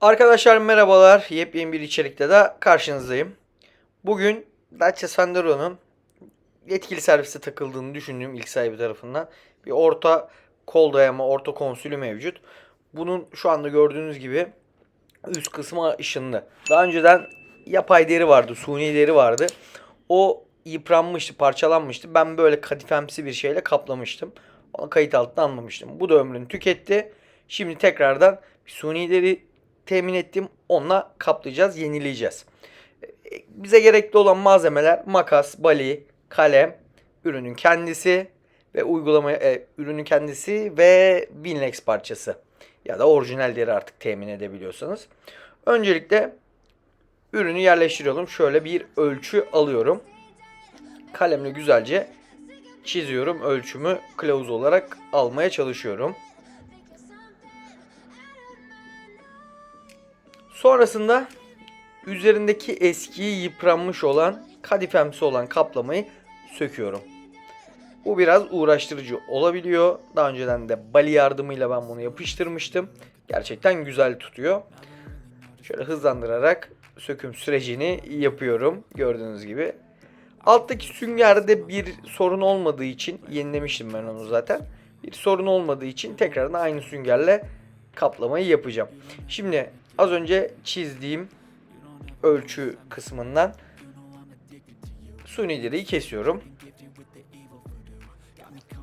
Arkadaşlar merhabalar. Yepyeni bir içerikte de karşınızdayım. Bugün Dacia Sandero'nun yetkili servise takıldığını düşündüğüm ilk sahibi tarafından bir orta kol dayama, orta konsülü mevcut. Bunun şu anda gördüğünüz gibi üst kısmı ışınlı. Daha önceden yapay deri vardı, suni deri vardı. O yıpranmıştı, parçalanmıştı. Ben böyle kadifemsi bir şeyle kaplamıştım. Onu kayıt altına almamıştım. Bu da ömrünü tüketti. Şimdi tekrardan bir suni deri temin ettim. Onunla kaplayacağız, yenileyeceğiz. E, Bize gerekli olan malzemeler makas, bali, kalem, ürünün kendisi ve uygulama e, ürünün kendisi ve Winlex parçası ya da orijinal deri artık temin edebiliyorsanız. Öncelikle ürünü yerleştiriyorum. Şöyle bir ölçü alıyorum. Kalemle güzelce çiziyorum. Ölçümü kılavuz olarak almaya çalışıyorum. Sonrasında üzerindeki eskiyi yıpranmış olan kadifemsi olan kaplamayı söküyorum. Bu biraz uğraştırıcı olabiliyor. Daha önceden de bali yardımıyla ben bunu yapıştırmıştım. Gerçekten güzel tutuyor. Şöyle hızlandırarak söküm sürecini yapıyorum. Gördüğünüz gibi. Alttaki süngerde bir sorun olmadığı için yenilemiştim ben onu zaten. Bir sorun olmadığı için tekrardan aynı süngerle kaplamayı yapacağım. Şimdi az önce çizdiğim ölçü kısmından suni deriyi kesiyorum.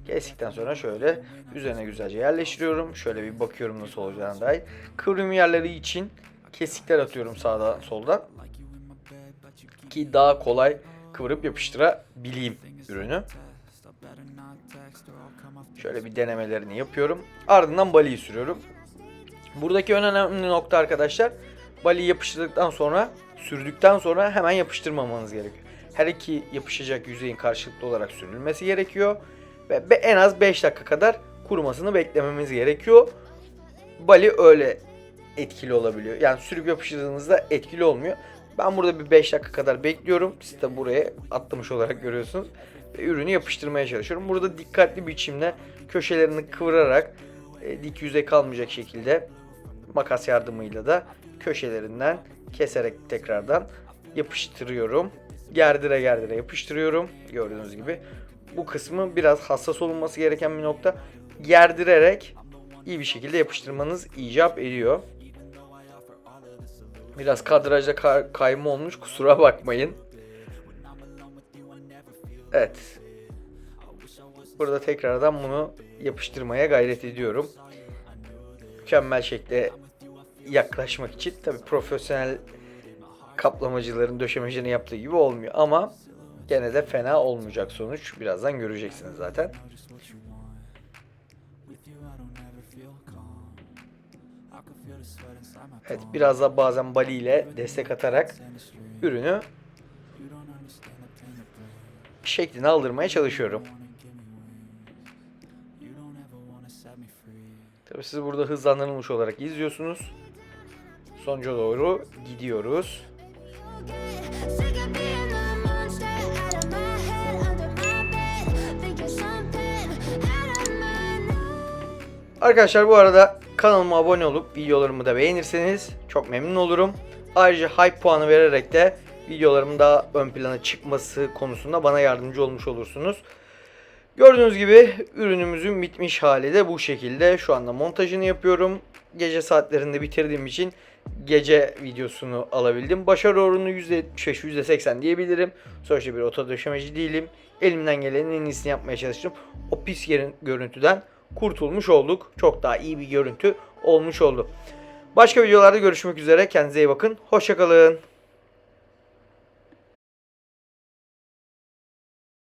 Kestikten sonra şöyle üzerine güzelce yerleştiriyorum. Şöyle bir bakıyorum nasıl olacağına dair. Kıvrım yerleri için kesikler atıyorum sağdan soldan. Ki daha kolay kıvırıp yapıştırabileyim ürünü. Şöyle bir denemelerini yapıyorum. Ardından baliyi sürüyorum. Buradaki önemli nokta arkadaşlar baliyi yapıştırdıktan sonra sürdükten sonra hemen yapıştırmamanız gerekiyor. Her iki yapışacak yüzeyin karşılıklı olarak sürülmesi gerekiyor. Ve en az 5 dakika kadar kurumasını beklememiz gerekiyor. Bali öyle etkili olabiliyor. Yani sürüp yapıştırdığınızda etkili olmuyor. Ben burada bir 5 dakika kadar bekliyorum. Siz de buraya atlamış olarak görüyorsunuz. Ve ürünü yapıştırmaya çalışıyorum. Burada dikkatli biçimde köşelerini kıvırarak e, dik yüzey kalmayacak şekilde makas yardımıyla da köşelerinden keserek tekrardan yapıştırıyorum. Gerdire gerdire yapıştırıyorum. Gördüğünüz gibi. Bu kısmı biraz hassas olunması gereken bir nokta. Gerdirerek iyi bir şekilde yapıştırmanız icap ediyor. Biraz kadrajda ka- kayma olmuş kusura bakmayın. Evet. Burada tekrardan bunu yapıştırmaya gayret ediyorum. Mükemmel şekilde yaklaşmak için tabi profesyonel kaplamacıların döşemecilerin yaptığı gibi olmuyor ama gene de fena olmayacak sonuç. Birazdan göreceksiniz zaten. Evet biraz da bazen bali ile destek atarak ürünü şeklini aldırmaya çalışıyorum. Tabii siz burada hızlandırılmış olarak izliyorsunuz. Sonuca doğru gidiyoruz. Arkadaşlar bu arada kanalıma abone olup videolarımı da beğenirseniz çok memnun olurum. Ayrıca hype puanı vererek de videolarımın daha ön plana çıkması konusunda bana yardımcı olmuş olursunuz. Gördüğünüz gibi ürünümüzün bitmiş hali de bu şekilde. Şu anda montajını yapıyorum. Gece saatlerinde bitirdiğim için gece videosunu alabildim. Başarı oranı %75, %80 diyebilirim. Sonuçta bir oto değilim. Elimden gelenin en iyisini yapmaya çalıştım. O pis yerin görüntüden kurtulmuş olduk. Çok daha iyi bir görüntü olmuş oldu. Başka videolarda görüşmek üzere. Kendinize iyi bakın. Hoşçakalın.